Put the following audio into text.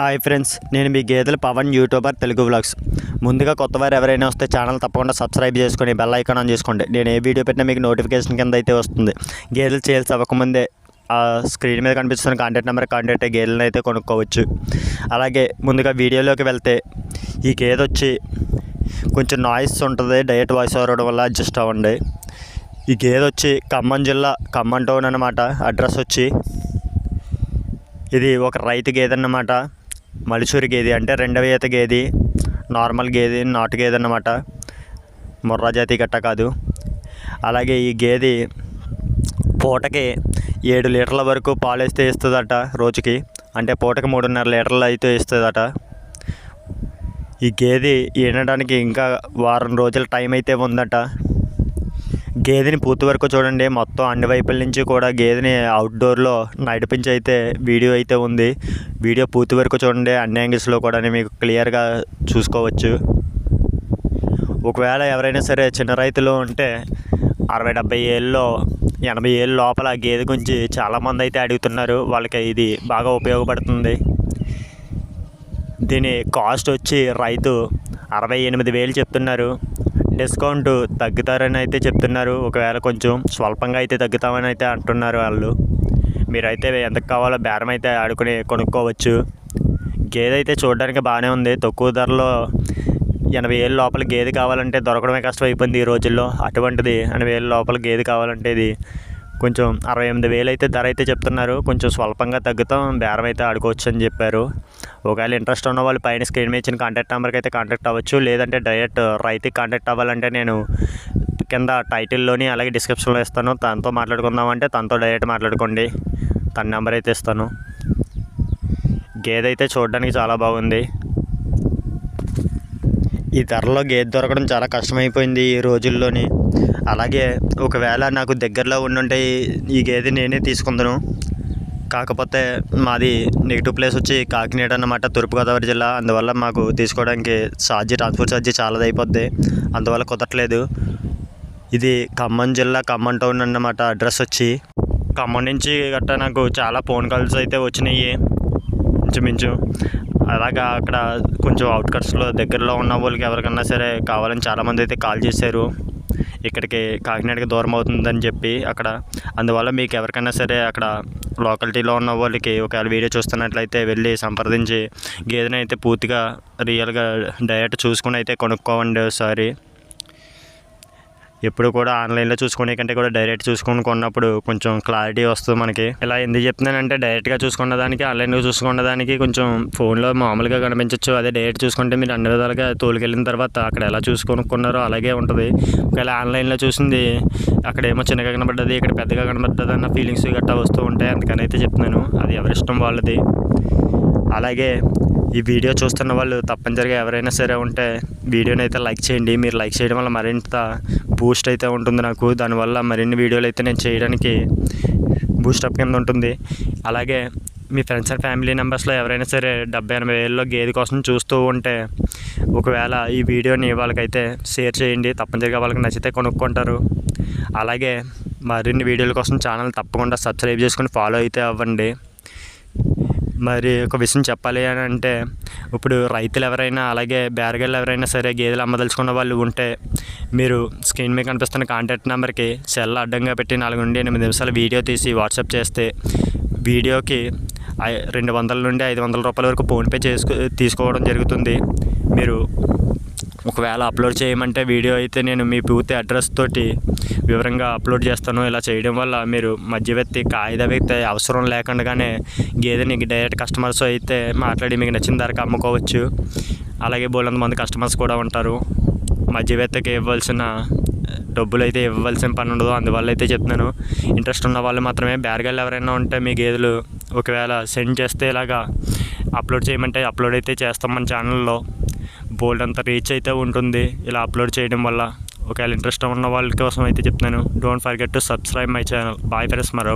Hi friends నేను మీ గేదెల Pawan YouTuber Telugu vlogs. ముందుగా కొత్త వారు ఎవరైనా వస్తే ఛానల్ తప్పకుండా సబ్స్క్రైబ్ చేసుకొని బెల్ ఐకాన్ ఆన్ చేసుకోండి. నేను ఏ వీడియో పెట్టినా మీకు నోటిఫికేషన్ కింద అయితే వస్తుంది. గేదెలు సేల్స్ అవ్వకముందే ఆ స్క్రీన్ మీద కనిపిస్తున్న కాంటాక్ట్ నెంబర్ కాంటాక్ట్ అయ్యి గేదెలను అయితే కొనుక్కోవచ్చు. అలాగే ముందుగా వీడియోలోకి వెళ్తే ఈ గేదె వచ్చి కొంచెం నాయిస్ ఉంటుంది డయట్ వాయిస్ అవ్వడం వల్ల అడ్జస్ట్ అవ్వండి. ఈ గేదె వచ్చి ఖమ్మం జిల్లా ఖమ్మం టౌన్ అనమాట అడ్రస్ వచ్చి ఇది ఒక రైతు గేదె అన్నమాట. మలిచూరి గేదె అంటే రెండవ ఈత గేదె నార్మల్ గేదె నాటు గేదె అన్నమాట. ముర్రా జాతి గట్ట కాదు. అలాగే ఈ గేదె పూటకి ఏడు లీటర్ల వరకు పాలు వేస్తే ఇస్తుందట రోజుకి. అంటే పూటకి మూడున్నర లీటర్లు అయితే ఇస్తుందట ఈ గేదె ఈనడానికి ఇంకా వారం రోజుల టైం అయితే ఉందట. గేదెని పూర్తి వరకు చూడండి. మొత్తం అన్ని వైపుల నుంచి కూడా గేదెని అవుట్డోర్లో నడిపించి అయితే వీడియో అయితే ఉంది. వీడియో పూర్తి వరకు చూడండి. అన్ని యాంగిల్స్లో కూడా మీకు క్లియర్గా చూసుకోవచ్చు. ఒకవేళ ఎవరైనా సరే చిన్న రైతులు ఉంటే అరవై డెబ్బై ఏళ్ళలో ఎనభై ఏళ్ళ లోపల గేదె గురించి చాలామంది అయితే అడుగుతున్నారు. వాళ్ళకి ఇది బాగా ఉపయోగపడుతుంది. దీని కాస్ట్ వచ్చి రైతు అరవై ఎనిమిది వేలు చెప్తున్నారు. డిస్కౌంట్ తగ్గుతారని అయితే చెప్తున్నారు. ఒకవేళ కొంచెం స్వల్పంగా అయితే తగ్గుతామని అయితే అంటున్నారు వాళ్ళు. మీరైతే ఎంతకు కావాలో బేరం అయితే ఆడుకుని కొనుక్కోవచ్చు. గేదె అయితే చూడడానికి బాగానే ఉంది. తక్కువ ధరలో ఎనభై ఏళ్ళ లోపల గేదె కావాలంటే దొరకడమే కష్టం అయిపోయింది ఈ రోజుల్లో. అటువంటిది ఎనభై ఏళ్ళ లోపల గేదె కావాలంటే ఇది కొంచెం అరవై ఎనిమిది వేలు అయితే ధర అయితే చెప్తున్నారు. కొంచెం స్వల్పంగా తగ్గుతాం బేరం అయితే ఆడుకోవచ్చు అని చెప్పారు. ఒకవేళ ఇంట్రెస్ట్ ఉన్న వాళ్ళు పైన స్క్రీన్ మీద ఇచ్చిన కాంటాక్ట్ నెంబర్కి అయితే కాంటాక్ట్ అవ్వచ్చు. లేదంటే డైరెక్ట్ రైతుకి కాంటాక్ట్ అవ్వాలంటే నేను కింద టైటిల్లోని అలాగే డిస్క్రిప్షన్లో ఇస్తాను. తనతో మాట్లాడుకుందామంటే తనతో డైరెక్ట్ మాట్లాడుకోండి. తన నెంబర్ అయితే ఇస్తాను. గేదె అయితే చూడడానికి చాలా బాగుంది. ఈ ధరలో గేదె దొరకడం చాలా కష్టమైపోయింది ఈ రోజుల్లోని. అలాగే ఒకవేళ నాకు దగ్గరలో ఉండుంటే ఈ- గేదె నేనే తీసుకుందును. కాకపోతే మాది నెగిటివ్ ప్లేస్ వచ్చి కాకినాడ అన్నమాట తూర్పుగోదావరి జిల్లా. అందువల్ల మాకు తీసుకోవడానికి ఛార్జీ ట్రాన్స్పోర్ట్ ఛార్జీ చాలా అయిపోద్ది అందువల్ల కుదరట్లేదు. ఇది ఖమ్మం జిల్లా ఖమ్మం టౌన్ అన్నమాట అడ్రస్ వచ్చి. ఖమ్మం నుంచి గట్టా నాకు చాలా ఫోన్ కాల్స్ అయితే వచ్చినాయి. ఇంచుమించు అలాగా అక్కడ కొంచెం అవుట్కట్స్లో దగ్గరలో ఉన్న వాళ్ళకి ఎవరికన్నా సరే కావాలని చాలామంది అయితే కాల్ చేశారు. ఇక్కడికి కాకినాడకి దూరం అవుతుందని చెప్పి అక్కడ. అందువల్ల మీకు ఎవరికైనా సరే అక్కడ లోకాలిటీలో ఉన్న వాళ్ళకి ఒకవేళ వీడియో చూస్తున్నట్లయితే వెళ్ళి సంప్రదించి గేదెని అయితే పూర్తిగా రియల్గా డైరెక్ట్ చూసుకుని అయితే కొనుక్కోవండి ఒకసారి. ఎప్పుడు కూడా ఆన్లైన్లో చూసుకునే కంటే కూడా డైరెక్ట్ చూసుకొని కొన్నప్పుడు కొంచెం క్లారిటీ వస్తుంది మనకి. ఇలా ఎందుకు చెప్తున్నానంటే డైరెక్ట్గా చూసుకున్న దానికి ఆన్లైన్లో చూసుకున్న దానికి కొంచెం ఫోన్లో మామూలుగా కనిపించవచ్చు అదే డైరెక్ట్ చూసుకుంటే మీరు అన్ని విధాలుగా తోలుకెళ్ళిన తర్వాత అక్కడ ఎలా చూసుకొనుక్కున్నారో అలాగే ఉంటుంది. ఒకవేళ ఆన్లైన్లో చూసింది అక్కడ ఏమో చిన్నగా కనబడ్డది ఇక్కడ పెద్దగా కనబడ్డది అన్న ఫీలింగ్స్ గట్టా వస్తూ ఉంటాయి. అందుకని అయితే చెప్తున్నాను అది ఎవరిష్టం వాళ్ళది. అలాగే ఈ వీడియో చూస్తున్న వాళ్ళు తప్పనిసరిగా ఎవరైనా సరే ఉంటే వీడియోని అయితే లైక్ చేయండి. మీరు లైక్ చేయడం వల్ల మరింత బూస్ట్ అయితే ఉంటుంది నాకు. దానివల్ల మరిన్ని వీడియోలు అయితే నేను చేయడానికి బూస్టప్ కింద ఉంటుంది. అలాగే మీ ఫ్రెండ్స్ అండ్ ఫ్యామిలీ మెంబర్స్లో ఎవరైనా సరే డెబ్బై ఎనభై ఏళ్ళలో గేదె కోసం చూస్తూ ఉంటే ఒకవేళ ఈ వీడియోని వాళ్ళకైతే షేర్ చేయండి. తప్పనిసరిగా వాళ్ళకి నచ్చితే కొనుక్కుంటారు. అలాగే మరిన్ని వీడియోల కోసం ఛానల్ తప్పకుండా సబ్స్క్రైబ్ చేసుకుని ఫాలో అయితే అవ్వండి. మరి ఒక విషయం చెప్పాలి అని అంటే ఇప్పుడు రైతులు ఎవరైనా అలాగే బేరగాళ్ళు ఎవరైనా సరే గేదెలు అమ్మదలుచుకున్న వాళ్ళు ఉంటే మీరు స్క్రీన్ మీద కనిపిస్తున్న కాంటాక్ట్ నెంబర్కి సెల్ అడ్డంగా పెట్టి నాలుగు నుండి ఎనిమిది నిమిషాలు వీడియో తీసి వాట్సాప్ చేస్తే వీడియోకి ఐ- రెండు వందల నుండి ఐదు వందల రూపాయల వరకు ఫోన్పే చేసుకు తీసుకోవడం జరుగుతుంది. మీరు ఒకవేళ అప్లోడ్ చేయమంటే వీడియో అయితే నేను మీ పూర్తి అడ్రస్ తోటి వివరంగా అప్లోడ్ చేస్తాను. ఇలా చేయడం వల్ల మీరు మధ్యవర్తి కాయిదా వ్యక్తి అవసరం లేకుండానే గేదెని డైరెక్ట్ కస్టమర్స్ అయితే మాట్లాడి మీకు నచ్చిన ధరకు అమ్ముకోవచ్చు. అలాగే బోలంత మంది కస్టమర్స్ కూడా ఉంటారు. మధ్యవర్తికి ఇవ్వాల్సిన డబ్బులు అయితే ఇవ్వాల్సిన పని ఉండదు. అందువల్ల అయితే చెప్తున్నాను. ఇంట్రెస్ట్ ఉన్న వాళ్ళు మాత్రమే బేరగాళ్ళు ఎవరైనా ఉంటే మీ గేదెలు ఒకవేళ సెండ్ చేస్తే ఇలాగా అప్లోడ్ చేయమంటే అప్లోడ్ అయితే చేస్తాం మన ఛానల్లో. బోల్డ్ అంత రీచ్ అయితే ఉంటుంది. ఇలా అప్లోడ్ చేయడం వల్ల ఒకవేళ ఇంట్రెస్ట్ ఉన్న వాళ్ళ కోసం అయితే చెప్తున్నాను. Don't forget to subscribe my channel bye friends మరో